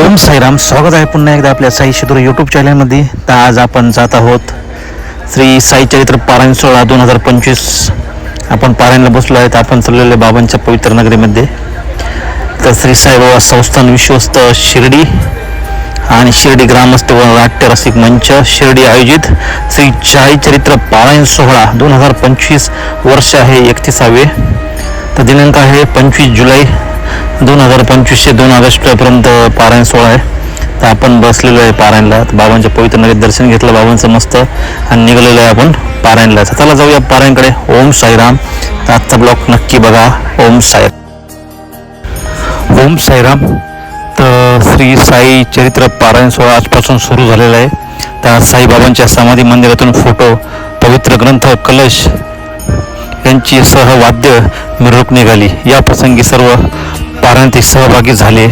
ओम साईराम स्वागत आहे पुन्हा एकदा आपल्या साई शिदूर यूट्यूब चॅनलमध्ये तर आज आपण जात आहोत श्री साई चरित्र पारायण सोळा दोन हजार पंचवीस. आपण पारायणला बसलो आहेत आपण चाललेले बाबांच्या पवित्र नगरीमध्ये. तर श्री साईबाबा संस्थान विश्वस्त शिर्डी आणि शिर्डी ग्रामस्थ व नाट्य रसिक मंच शिर्डी आयोजित श्री साई चरित्र पारायण सोहळा दोन हजार पंचवीस वर्ष आहे एकतीसावे. तर दिनांक आहे पंचवीस जुलै दोन हजार पंचवीसशे दोन ऑगस्टपर्यंत पारायण सोहळा आहे. तर आपण बसलेलो आहे पारायणला. तर बाबांच्या पवित्र नगरीत दर्शन घेतलं. बाबांचं मस्त आणि निघालेलो आहे आपण पारायणला. तर चला जाऊया पारायणकडे. ओम साईराम. तर आजचा ब्लॉग नक्की बघा. ओम साईराम. ओम साईराम. तर श्री साई चरित्र पारायण सोहळा आजपासून सुरू झालेला आहे. त्या साईबाबांच्या समाधी मंदिरातून फोटो पवित्र ग्रंथ कलश यांची सहवाद्य मिरवणूक निघाली. या प्रसंगी सर्व कारण ते सहभागी झाले.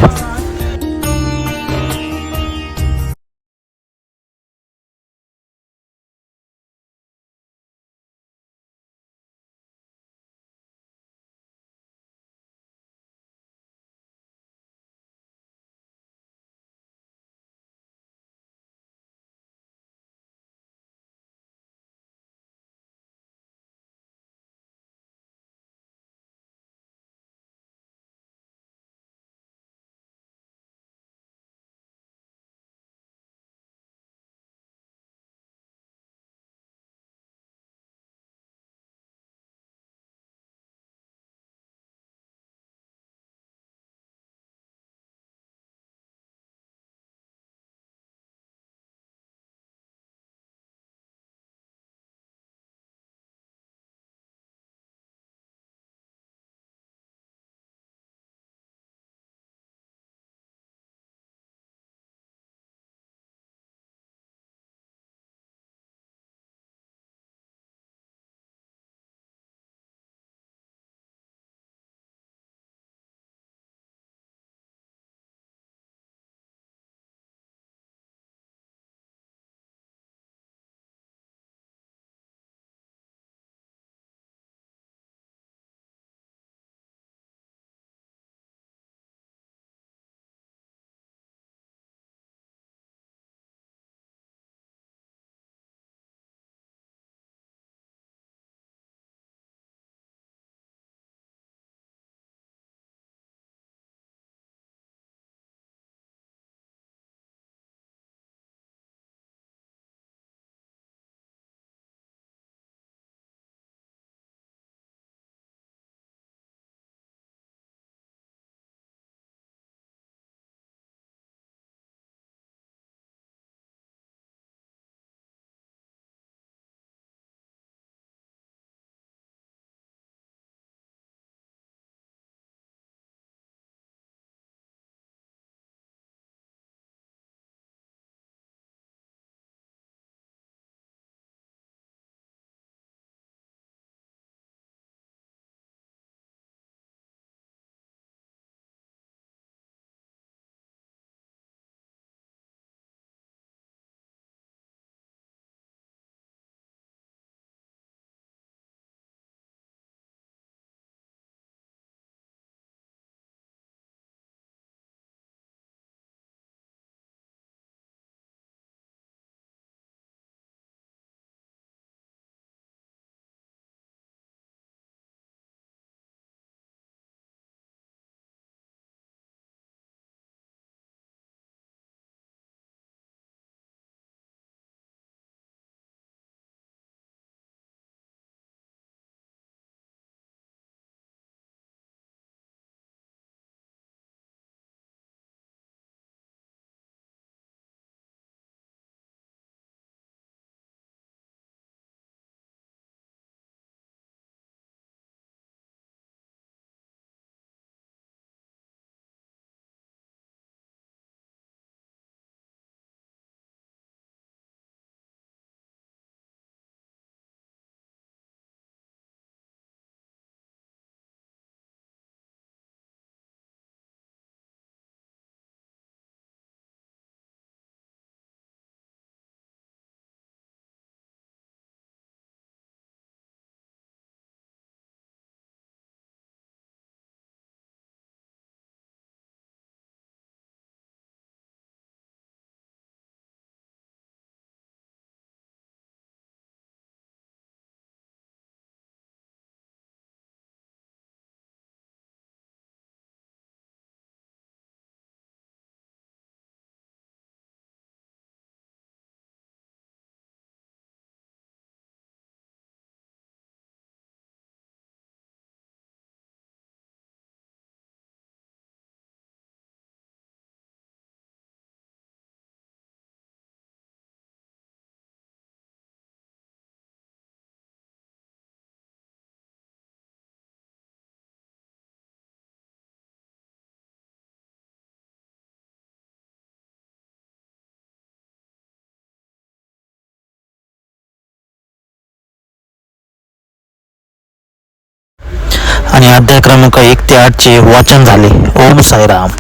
आणि अध्याय क्रमांक एक ते आठचे वाचन झाले. ओम साईराम.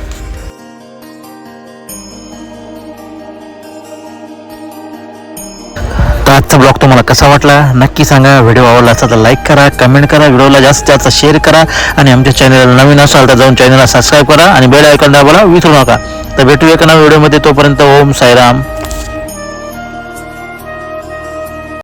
तर आजचा ब्लॉग तुम्हाला कसा वाटला? नक्की सांगा. व्हिडिओ आवडला असेल तर लाईक करा कमेंट करा व्हिडिओला जास्त जास्त शेअर करा आणि आमच्या चॅनलला नवीन असाल तर जाऊन चॅनलला सबस्क्राईब करा आणि बेल आयकॉन दाबायला विसरू नका. तर भेटूया एका नव्या व्हिडिओमध्ये. तोपर्यंत ओम साईराम.